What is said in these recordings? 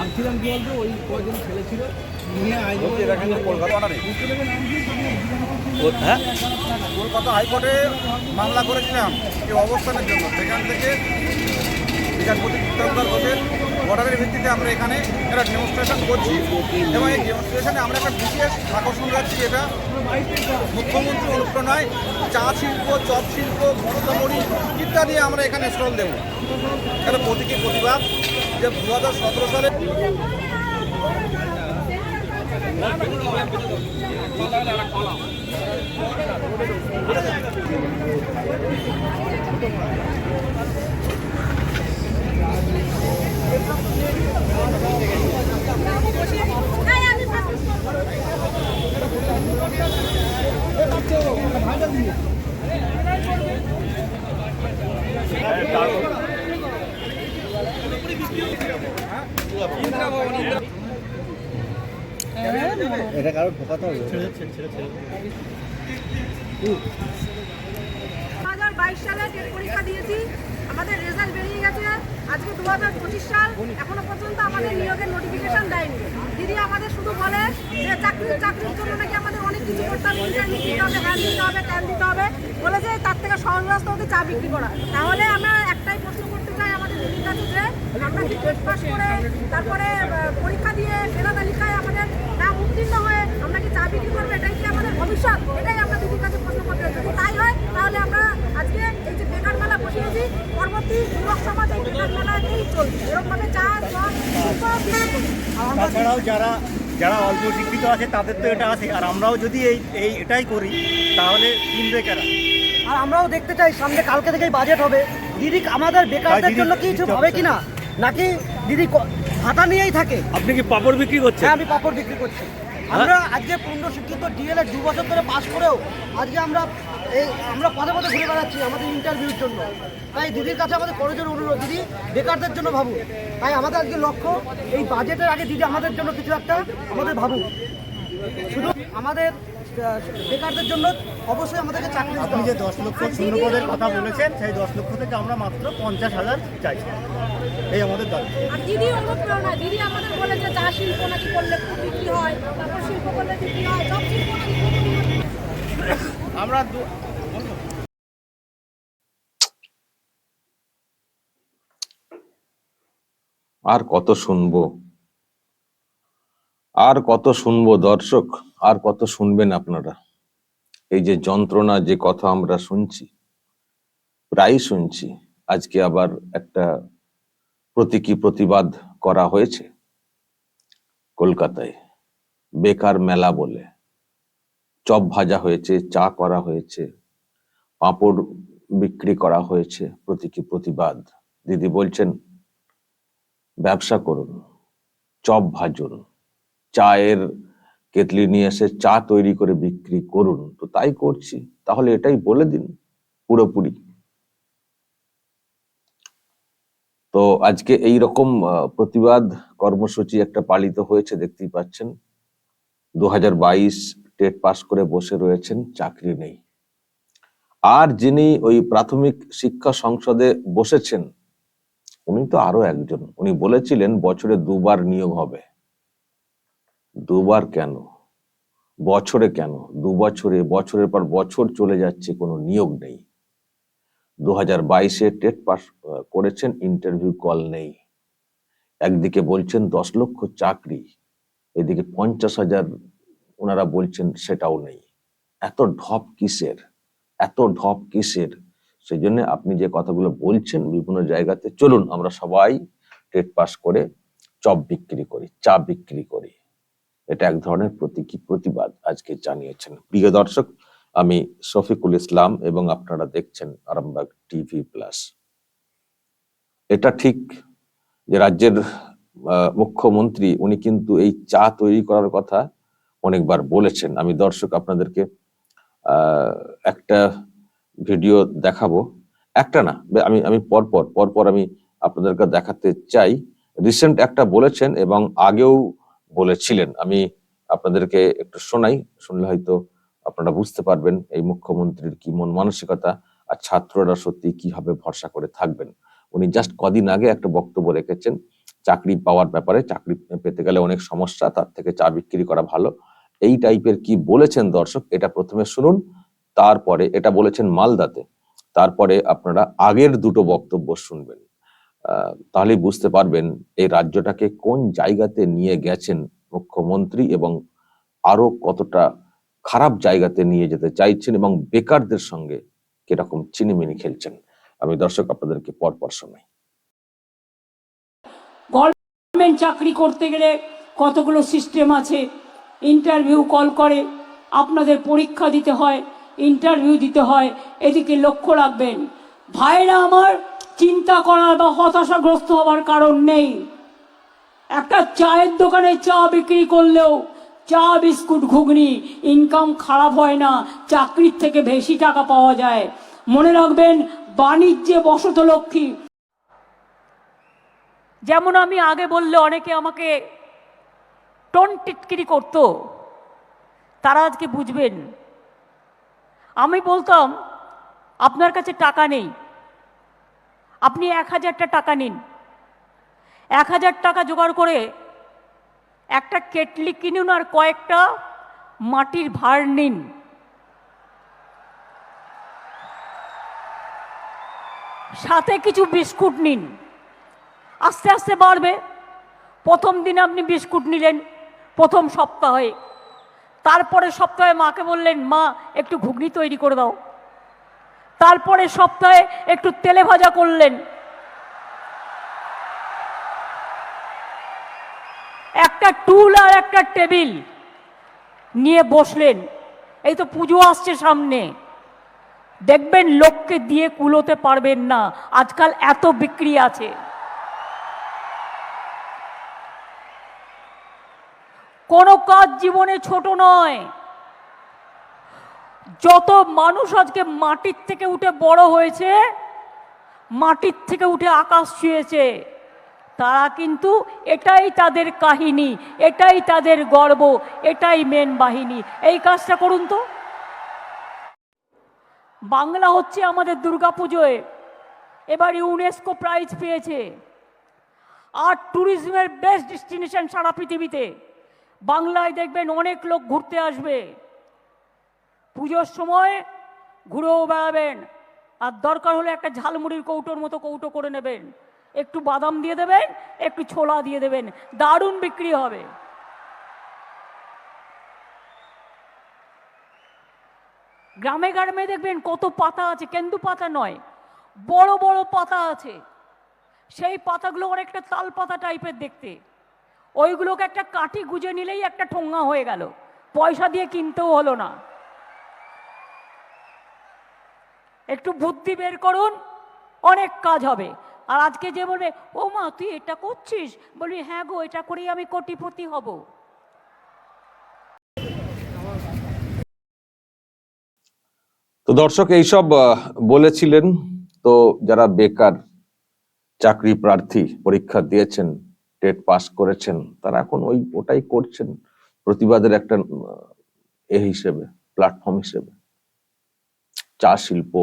ভাবছিলাম কি বলতো ওই কয়জন ছেলে ছিল হ্যাঁ? কলকাতা হাইকোর্টে মামলা করেছিলাম এই অবস্থানের জন্য। সেখান থেকে বিচারপতি চিত্তরঞ্জন ঘোষের অর্ডারের ভিত্তিতে আমরা এখানে একটা ডেমনস্ট্রেশন করছি এবং এই ডেমনস্ট্রেশনে আমরা একটা বিশেষ আকর্ষণ রাখছি এটা মুখ্যমন্ত্রী অনুপ্রেরণায় চা শিল্প চপ শিল্প মরতামড়ি ইত্যাদি আমরা এখানে স্টল দেবো। এটা প্রতীকী প্রতিবাদ? যে দু হাজার সতেরো সালে এটা কারও ঢোকাতে হবে। বাইশ সালে টেট পরীক্ষা দিয়েছি। আমাদের রেজাল্ট বেরিয়ে গেছে। আজকে দু হাজার পঁচিশ সাল। এখনও পর্যন্ত আমাদের নিয়োগের নোটিফিকেশন দেয়নি। দিদি আমাদের শুধু বলে যে চাকরির চাকরির জন্য নাকি আমাদের অনেক কিছু করতে হবে। ইন্টারভিউ দিতে হবে হ্যান্ড দিতে হবে ট্যান দিতে হবে। বলে যে তার থেকে সহজ রাস্তা হতে চা বিক্রি করা। তাহলে আমরা একটাই প্রশ্ন করতে যে আমরা কি টেট পাস করে তারপরে পরীক্ষা দিয়ে মেধা তালিকায় আমাদের নাম উত্তীর্ণ হয়ে আমরা কি চা বিক্রি করব? এটাই কি আমাদের ভবিষ্যৎ? এটাই আমরা দিদির কাছে প্রশ্ন করতে যদি তাই হয় তাহলে আমরা আজকে এই যে বেকার মেলা বসিয়েছি পরবর্তী যুবক সমাজ এই বেকার মেলাতেই চলবে। এরকমভাবে চা তাছাড়াও যারা যারা অল্প শিক্ষিত আছে তাদের তো এটা আছে। আর আমরাও যদি এই এই এটাই করি তাহলে কিনবে কারা? আর আমরাও দেখতে চাই সামনে কালকে থেকেই বাজেট হবে। দিদি আমাদের বেকারদের জন্য কিছু হবে কিনা? নাকি দিদি ভাতা নিয়েই থাকে? আপনি কি পাপড় বিক্রি করছেন? হ্যাঁ আমি পাপড় বিক্রি করছি। আমরা আজকে পূর্ণ শিক্ষিত ডিএলএড দু বছর ধরে পাস করেও আজকে আমরা এই আমরা পদে পদে ঘুরে বেড়াচ্ছি আমাদের ইন্টারভিউর জন্য। তাই দিদির কাছে আমাদের করজোর অনুরোধ দিদি বেকারদের জন্য ভাবুন। তাই আমাদের আজকে লক্ষ্য এই বাজেটের আগে দিদি আমাদের জন্য কিছু একটা আমাদের ভাবুন শুধু আমাদের বেকারদের জন্য অবশ্যই আমাদেরকে চাকরি আপনি যে দশ লক্ষ শূন্য পদের কথা বলেছেন সেই দশ লক্ষ থেকে আমরা মাত্র পঞ্চাশ হাজার চাইছি। এই আমাদের দাবি আর দিদি অনুপ্রেরণা দিদি আমাদের বলে যে চা শিল্প নাকি করলে খুব বিক্রি হয় তারপর শিল্প করলে বিক্রি হয় সব শিল্প নাকি হয়। আমরা আর কত শুনব? আর কত শুনব দর্শক, আর কত শুনবেন আপনারা? এই যে যন্ত্রণা, যে কথা আমরা শুনছি প্রায় শুনছি, আজকে আবার একটা প্রতীকী প্রতিবাদ করা হয়েছে কলকাতায়। বেকার মেলা বলে। চপ ভাজা হয়েছে, চা করা হয়েছে, পাঁপড় বিক্রি করা হয়েছে, প্রতীকী প্রতিবাদ। দিদি বলছেন, ব্যবসা করুন, চপ ভাজুন। চায়ের কেতলি নিয়ে এসে চা তৈরি করে বিক্রি করুন। তো তাই করছি। তাহলে এটাই বলে দিন পুরোপুরি। তো আজকে এই রকম প্রতিবাদ কর্মসূচি একটা পালিত হয়েছে, দেখতেই পাচ্ছেন। দু হাজার বাইশ টেট পাস করে বসে রয়েছেন, চাকরি নেই। আর যিনি ওই প্রাথমিক শিক্ষা সংসদে বসেছেন, উনি তো আরও একজন। উনি বলেছিলেন, বছরে দুবার নিয়োগ হবে। দুবার কেন? বছরে কেন? দু বছরে বছরের পর বছর চলে যাচ্ছে, কোনো নিয়োগ নেই। দু হাজার বাইশে টেট পাস করেছেন, ইন্টারভিউ কল নেই। একদিকে বলছেন দশ লক্ষ চাকরি, এদিকে পঞ্চাশ হাজার ওনারা বলছেন সেটাও নেই। এত ঢপ কিসের? এত ঢপ কিসের? সেই জন্য আপনি যে কথাগুলো বলছেন বিভিন্ন জায়গাতে, চলুন আমরা সবাই টেট পাস করে চপ বিক্রি করি, চা বিক্রি করি। এটা এক ধরনের প্রতীকী প্রতিবাদ আজকে জানিয়েছেন। প্রিয় দর্শক, আমি শফিকুল ইসলাম এবং আপনারা দেখছেন আরামবাগ টিভি প্লাস। এটা ঠিক যে রাজ্যের মুখ্যমন্ত্রী, উনি কিন্তু এই চা তৈরি করার কথা অনেকবার বলেছেন। আমি দর্শক আপনাদেরকে একটা ভিডিও দেখাবো। একটা না, আমি আমি পরপর পরপর আমি আপনাদেরকে দেখাতে চাই। রিসেন্ট একটা বলেছেন এবং আগেও বলেছিলেন। আমি আপনাদেরকে একটু শোনাই, শুনলে হয়তো আপনারা বুঝতে পারবেন এই মুখ্যমন্ত্রীর কি মন মানসিকতা আর ছাত্ররা সত্যি কীভাবে ভরসা করে থাকবেন। উনি জাস্ট কদিন আগে একটা বক্তব্য রেখেছেন, চাকরি পাওয়ার ব্যাপারে, চাকরি পেতে গেলে অনেক সমস্যা, তার থেকে চা বিক্রি করা ভালো। এই টাইপের কি বলেছেন দর্শক, এটা প্রথমে শুনুন, তারপরে, এটা বলেছেন মালদাতে, তারপরে আপনারা আগের দুটো বক্তব্য শুনবেন। আহ, তাহলেই বুঝতে পারবেন এই রাজ্যটাকে কোন জায়গাতে নিয়ে গেছেন মুখ্যমন্ত্রী এবং আরও কতটা খারাপ জায়গাতে নিয়ে যেতে চাইছেন এবং বেকারদের সঙ্গে কীরকম চিনিমিনি খেলছেন। আমি দর্শক আপনাদেরকে পরপর শোনাই। গভর্নমেন্ট চাকরি করতে গেলে কতগুলো সিস্টেম আছে? ইন্টারভিউ কল করে আপনাদের পরীক্ষা দিতে হয় ইন্টারভিউ দিতে হয় এদিকে লক্ষ্য রাখবেন। ভাইরা আমার চিন্তা করার বা হতাশাগ্রস্ত হওয়ার কারণ নেই। একটা চায়ের দোকানে চা বিক্রি করলেও চা, বিস্কুট, ঘুগনি ইনকাম খারাপ হয় না, চাকরির থেকে বেশি টাকা পাওয়া যায়। মনে রাখবেন, বাণিজ্যে বসত লক্ষ্মী। যেমন আমি আগে বললে অনেকে আমাকে টন টিটকিরি করতো। তারা আজকে বুঝবেন। আমি বলতাম, আপনার কাছে টাকা নেই। আপনি এক হাজারটা টাকা নিন। এক হাজার টাকা জোগাড় করে একটা কেটলি কিনুন আর কয়েকটা মাটির ভার নিন। সাথে কিছু বিস্কুট নিন। আস্তে আস্তে বাড়বে। প্রথম দিন আপনি বিস্কুট নিলেন প্রথম সপ্তাহে। তারপরে সপ্তাহে মাকে বললেন, মা, একটু ঘুগনি তৈরি করে দাও। তারপরে সপ্তাহে একটু তেলে ভাজা করলেন। একটা টুল আর একটা টেবিল নিয়ে বসলেন। এই তো পুজো আসছে সামনে। দেখবেন লোককে দিয়ে কুলোতে পারবেন না। আজকাল এত বিক্রি আছে। কোনো কাজ জীবনে ছোট নয়। যত মানুষ আজকে মাটির থেকে উঠে বড় হয়েছে, মাটির থেকে উঠে আকাশ ছুঁয়েছে, তারা কিন্তু এটাই তাদের কাহিনী, এটাই তাদের গর্ব, এটাই মেন বাহিনী। এই কাজটা করুন তো। বাংলা হচ্ছে আমাদের দুর্গাপুজোয়। এবার ইউনেস্কো প্রাইজ পেয়েছে। আর ট্যুরিজমের বেস্ট ডেস্টিনেশন সারা পৃথিবীতে। বাংলায় দেখবেন অনেক লোক ঘুরতে আসবে। পুজোর সময় ঘুরেও বেড়াবেন। আর দরকার হলে একটা ঝালমুড়ির কৌটোর মতো কৌটো করে নেবেন। একটু বাদাম দিয়ে দেবেন, একটু ছোলা দিয়ে দেবেন। দারুণ বিক্রি হবে। গ্রামে গ্রামে দেখবেন কত পাতা আছে, কেন্দু পাতা নয়, বড় বড় পাতা আছে। সেই পাতাগুলো অনেকটা তাল পাতা টাইপের দেখতে। ওইগুলোকে একটা কাঠি গুজে নিলেই একটা ঠোঙ্গা হয়ে গেল। পয়সা দিয়ে কিনতেও হলো না। একটু বুদ্ধি বের করুন, অনেক কাজ হবে। আর আজকে যে বলবে, ও মা, তুই এটা করছিস? বলবি হ্যাঁ গো, এটা করেই আমি কোটিপতি হব। তো দর্শক, এইসব বলেছিলেন। তো যারা বেকার চাকরি প্রার্থী পরীক্ষা দিয়েছেন, টেট পাস করেছেন, তারা এখন ওই, ওটাই করছেন প্রতিবাদের একটা এ হিসেবে, প্ল্যাটফর্ম হিসেবে। চা শিল্প,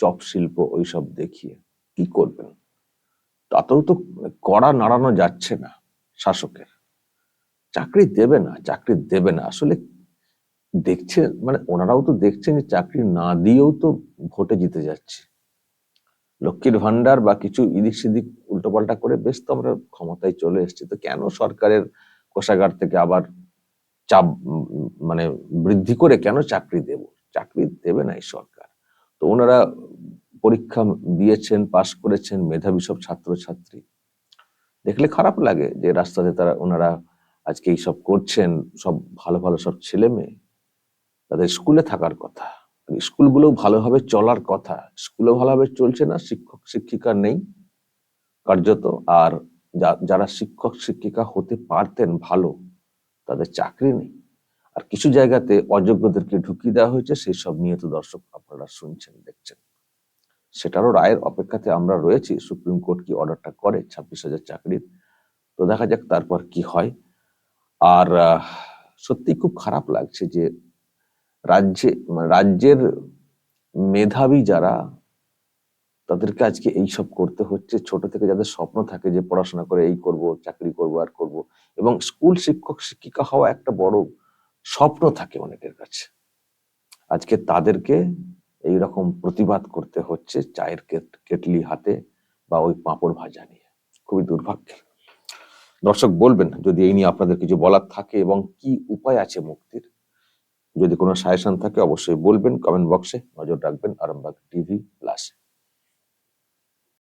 চপ শিল্প ওইসব দেখিয়ে কি করবেন? তাতেও তো কড়া নাড়ানো যাচ্ছে না শাসকের। চাকরি দেবে না, চাকরি দেবে না। আসলে দেখছে মানে ওনারাও তো দেখছেন যে চাকরি না দিয়েও তো ভোটে জিতে যাচ্ছে। লক্ষ্মীর ভান্ডার বা কিছু এদিক সেদিক উল্টোপাল্টা করে বেশ তো আমরা ক্ষমতায় চলে এসেছি। তো কেন সরকারের কোষাগার থেকে আবার চাপ মানে বৃদ্ধি করে কেন চাকরি দেব? চাকরি দেবে না এই সরকার। তো ওনারা পরীক্ষা দিয়েছেন, পাশ করেছেন, মেধাবী সব ছাত্রছাত্রী। দেখলে খারাপ লাগে যে রাস্তাতে তারা, ওনারা আজকে এইসব করছেন, সব ভালো ভালো সব ছেলে মেয়ে তাদের স্কুলে থাকার কথা। স্কুলগুলো ভালোভাবে চলার কথা। স্কুলে ভালোভাবে চলছে না, শিক্ষক শিক্ষিকা নেই। কার্যত আর যারা শিক্ষক শিক্ষিকা হতে পারতেন ভালো, তাদের চাকরি নেই। আর কিছু জায়গাতে অযোগ্যদেরকে ঢুকিয়ে দেওয়া হয়েছে, সেই সব নিয়ে তো দর্শক আপনারা শুনছেন, দেখছেন। সেটারও রায়ের অপেক্ষাতে আমরা রয়েছি, সুপ্রিম কোর্ট কি অর্ডারটা করে, ছাব্বিশ হাজার চাকরির? তো দেখা যাক তারপর কি হয়। আর সত্যি খুব খারাপ লাগছে যে রাজ্যে মানে রাজ্যের মেধাবী যারা, তাদেরকে আজকে এইসব করতে হচ্ছে। ছোট থেকে যাদের স্বপ্ন থাকে যে পড়াশোনা করে এই করব, চাকরি করব, আর করব। এবং স্কুল শিক্ষক, শিক্ষিকা হওয়া একটা বড় স্বপ্ন থাকে অনেকের কাছে। আজকে তাদেরকে এই রকম প্রতিবাদ করতে হচ্ছে চায়ের কেট- কেটলি হাতে বা ওই পাঁপড় ভাজা নিয়ে। খুবই দুর্ভাগ্যের। দর্শক বলবেন, যদি এই নিয়ে আপনাদের কিছু বলার থাকে এবং কি উপায় আছে মুক্তির? যদি কোনো সাজেশন থাকে অবশ্যই বলবেন, কমেন্ট বক্সে নজর রাখবেন আরামবাগ টিভি প্লাস।